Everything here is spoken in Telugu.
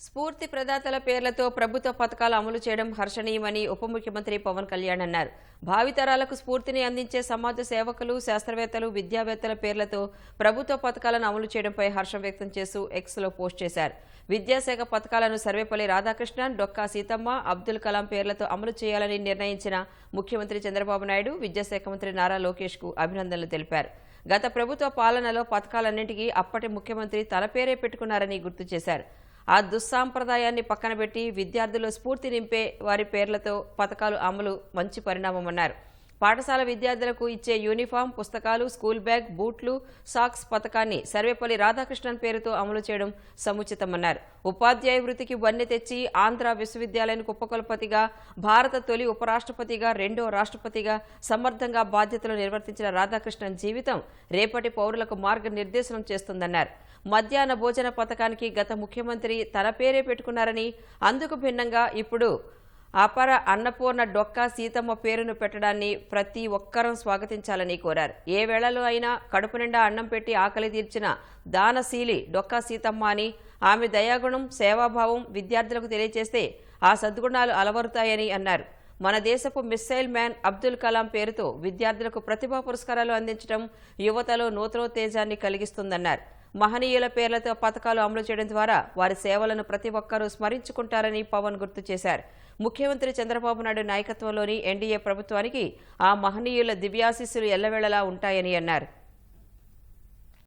స్ఫూర్తి ప్రదాతల పేర్లతో ప్రభుత్వ పథకాలు అమలు చేయడం హర్షణీయమని ఉప ముఖ్యమంత్రి పవన్ కళ్యాణ్ అన్నారు. భావితరాలకు స్ఫూర్తిని అందించే సమాజ సేవకులు శాస్త్రవేత్తలు విద్యావేత్తల పేర్లతో ప్రభుత్వ పథకాలను అమలు చేయడంపై హర్షం వ్యక్తం చేస్తూ ఎక్స్లో పోస్ట్ చేశారు. విద్యాశాఖ పథకాలను సర్వేపల్లి రాధాకృష్ణన్ డొక్కా సీతమ్మ అబ్దుల్ కలాం పేర్లతో అమలు చేయాలని నిర్ణయించిన ముఖ్యమంత్రి చంద్రబాబు నాయుడు విద్యాశాఖ మంత్రి నారా లోకేష్కు అభినందనలు తెలిపారు. గత ప్రభుత్వ పాలనలో పథకాలన్నింటికీ అప్పటి ముఖ్యమంత్రి తన పేరే పెట్టుకున్నారని గుర్తు చేశారు. ఆ దుస్సాంప్రదాయాన్ని పక్కన పెట్టి విద్యార్థుల్లో స్ఫూర్తి నింపే వారి పేర్లతో పథకాలు అమలు మంచి పరిణామమన్నారు పాఠశాల విద్యార్థులకు ఇచ్చే యూనిఫామ్ పుస్తకాలు స్కూల్ బ్యాగ్ బూట్లు సాక్స్ పథకాన్ని సర్వేపల్లి రాధాకృష్ణన్ పేరుతో అమలు చేయడం సముచితమన్నారు. ఉపాధ్యాయ వృత్తికి వన్నె తెచ్చి ఆంధ్ర విశ్వవిద్యాలయానికి ఉపకులపతిగా భారత తొలి ఉపరాష్ట్రపతిగా రెండో రాష్ట్రపతిగా సమర్థంగా బాధ్యతలు నిర్వర్తించిన రాధాకృష్ణన్ జీవితం రేపటి పౌరులకు మార్గనిర్దేశనం చేస్తుందన్నారు. మధ్యాహ్న భోజన పథకానికి గత ముఖ్యమంత్రి తన పేరే పెట్టుకున్నారని అందుకు భిన్నంగా ఇప్పుడు అపర అన్నపూర్ణ డొక్కా సీతమ్మ పేరును పెట్టడాన్ని ప్రతి ఒక్కరూ స్వాగతించాలని కోరారు. ఏ వేళలో అయినా కడుపు నిండా అన్నం పెట్టి ఆకలి తీర్చిన దానశీలి డొక్కా సీతమ్మ అని ఆమె దయాగుణం సేవాభావం విద్యార్థులకు తెలియజేస్తే ఆ సద్గుణాలు అలవరుతాయని అన్నారు. మన దేశపు మిస్సైల్ మ్యాన్ అబ్దుల్ కలాం పేరుతో విద్యార్థులకు ప్రతిభా పురస్కారాలు అందించడం యువతలో నూతనోత్తేజాన్ని కలిగిస్తుందన్నారు. మహనీయుల పేర్లతో పథకాలు అమలు చేయడం ద్వారా వారి సేవలను ప్రతి ఒక్కరూ స్మరించుకుంటారని పవన్ గుర్తు చేశారు. ముఖ్యమంత్రి చంద్రబాబు నాయుడు నాయకత్వంలోని ఎన్డీఏ ప్రభుత్వానికి ఆ మహనీయుల దివ్యాశీస్సులు ఎల్లవేళలా ఉంటాయని అన్నారు.